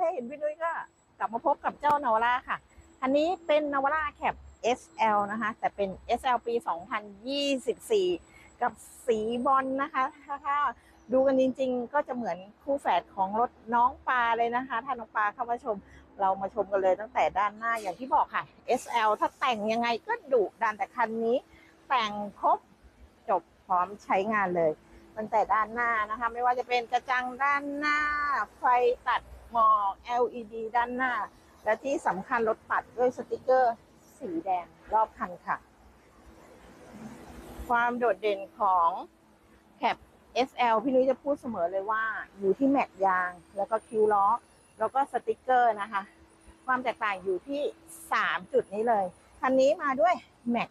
ถ้าเห็นพี่นุ้ยก็กลับมาพบกับเจ้านาวาร่าค่ะคันนี้เป็นนาวาร่าแคป SL นะคะ แต่เป็น SL ปี 2024 กับสีบอลนะคะ ถ้าถ้าดูกันจริง ๆ ก็จะเหมือนคู่แฝดของรถน้องปลาเลยนะคะ ถ้าน้องปลาเข้ามาชม เรามาชมกันเลยตั้งแต่ด้านหน้าอย่างที่บอกค่ะ SL ถ้าแต่งยังไงก็ดุดันแต่คันนี้ แต่งครบจบพร้อมใช้งานเลยตั้งแต่ด้านหน้านะคะ ไม่ว่าจะเป็นกระจังด้านหน้า ไฟตัด หมอก LED ด้านหน้า และที่สำคัญรถปัดด้วยสติกเกอร์สีแดงรอบคันค่ะ ความโดดเด่นของแคป SL พี่นุ้ยจะพูดเสมอเลยว่าอยู่ที่แม็กยาง แล้วก็คิวล้อ แล้วก็สติกเกอร์นะคะ ความแตกต่างอยู่ที่ 3 จุดนี้เลย คันนี้มาด้วยแม็ก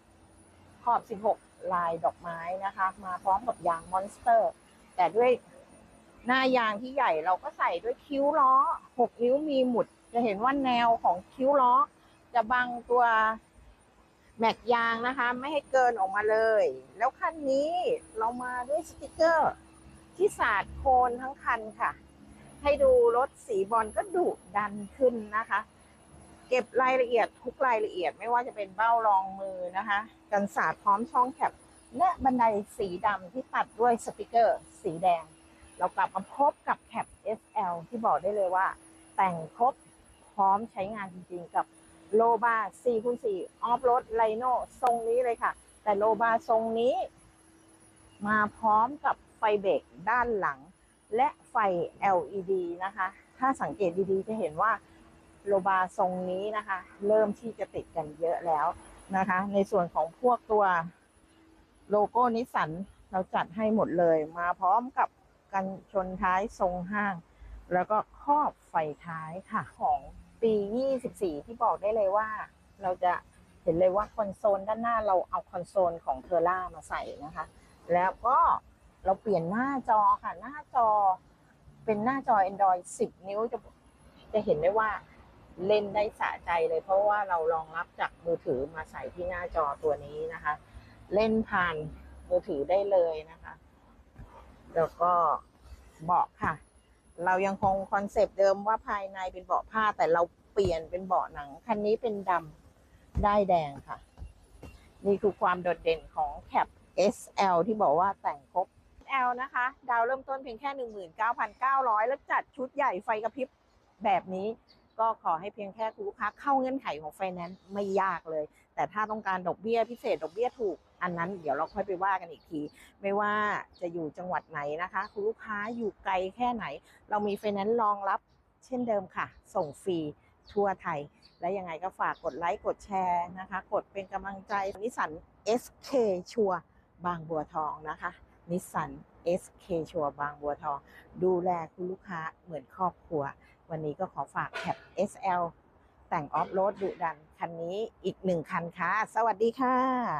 ขอบ 16 ลายดอกไม้นะคะ มาพร้อมกับยางมอนสเตอร์ แต่ด้วย หน้ายางที่ใหญ่เราก็ใส่ด้วยคิ้วล้อ 6 นิ้วมีหมุด จะเห็นว่าแนวของคิ้วล้อ จะบังตัวแม็กยางนะคะ ไม่ให้เกินออกมาเลย แล้วคันนี้เรามาด้วยสติกเกอร์ ที่สาดโคนทั้งคันค่ะ ให้ดูรถสีบอลก็ดุดันขึ้นนะคะ เก็บรายละเอียดทุกรายละเอียดไม่ว่าจะเป็นเบ้ารองมือนะคะ กันสาดพร้อมช่องแคปและบันไดสีดำที่ตัดด้วยสติกเกอร์ สีแดง เรากลับมาพบกับแคป SL ที่บอกได้เลยว่า แต่งครบพร้อมใช้งานจริงๆ กับโลบา4คูณ4ออฟโรดไลโนทรงนี้เลยค่ะ แต่โลบาทรงนี้ มาพร้อมกับไฟเบรกด้านหลัง และไฟ LED นะคะ ถ้าสังเกตดีๆ จะเห็นว่าโลบาทรงนี้นะคะ เริ่มที่จะติดกันเยอะแล้วนะคะ ในส่วนของพวกตัวโลโก้นิสสันเราจัดให้หมดเลย มาพร้อมกับ กันชนท้ายทรงห้าง แล้วก็ครอบไฟท้ายค่ะ ของปี 24 ที่บอกได้เลยว่า เราจะเห็นเลยว่าคอนโซลด้านหน้าเราเอาคอนโซลของเทอร่ามาใส่นะคะ แล้วก็เราเปลี่ยนหน้าจอค่ะ หน้าจอเป็นหน้าจอ Android 10 นิ้วจะจะเห็นได้ว่าเล่นได้สะใจเลย เพราะว่าเรารองรับจากมือถือมาใส่ที่หน้าจอตัวนี้นะคะ เล่นผ่านมือถือได้เลยนะคะ แล้วก็ เบาะค่ะ เรายังคงคอนเซปต์เดิมว่าภายในเป็นเบาะผ้าแต่เราเปลี่ยนเป็นเบาะหนัง คันนี้เป็นดำได้แดงค่ะ นี่คือความโดดเด่นของแคป SL ที่บอกว่าแต่งครบ L นะคะ ดาวเริ่มต้นเพียงแค่ 19,900 แล้วจัดชุดใหญ่ไฟกระพริบแบบนี้ ก็ขอให้เพียงแค่คุณลูกค้าเข้าเงื่อนไขของไฟแนนซ์ไม่ยากเลย แต่ถ้าต้องการดอกเบี้ยพิเศษดอกเบี้ยถูก อันนั้นเดี๋ยวเราค่อยไปว่ากันอีกที ไม่ว่าจะอยู่จังหวัดไหนนะคะ คุณลูกค้าอยู่ไกลแค่ไหน เรามีไฟแนนซ์รองรับ เช่นเดิมค่ะ ส่งฟรีทั่วไทย และยังไงก็ฝากกดไลค์กดแชร์นะคะ กดเป็นกำลังใจนิสสัน SK ชัวร์บางบัวทองนะคะนิสสัน SK ชัวร์บางบัวทอง ดูแลคุณลูกค้าเหมือนครอบครัว วันนี้ก็ขอฝากแคป SL แต่งออฟโรดดุดัน คันนี้อีกหนึ่งคันค่ะ สวัสดีค่ะ